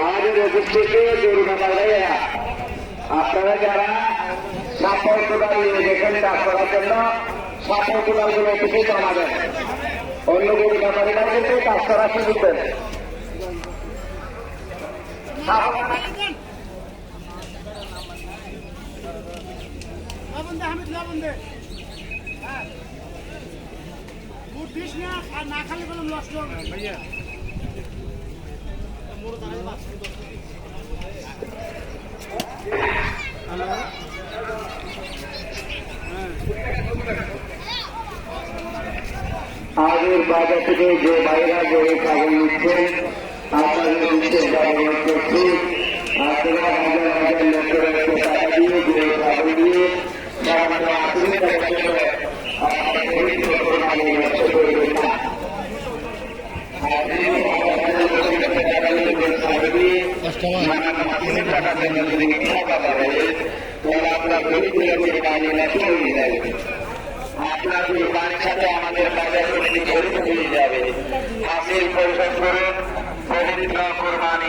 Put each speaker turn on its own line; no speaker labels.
আমাদের অফিস থেকে জরুরি ভাইয়া আপনারা যারা সাপোর্ট কোদাল নিয়ে গেছেন কাজ করার জন্য সাপোর্ট কোদালগুলো অফিসে জমা অন্য গরু ব্যাপারীরা কিন্তু কাজ করার সুযোগ দেন
লাবণ দে হামিদ লাবণ দে
আগের বাজার থেকে যে বাইরা গরু ছাগল নিচ্ছেন আপনাদের বিশেষ ব্যবহার করছি আপনারা হাজার হাজার লোকের একটু টাকা দিয়ে গরু ছাগল দিয়ে সামান্য আশি আপনার পবিত্র কোরবানি নষ্ট হয়ে যাবে আপনার কুরবানির সাথে আমাদের বাজার সমিতি জড়িত হয়ে যাবে হাসিল পরিশোধ করুন পবিত্র কোরবানি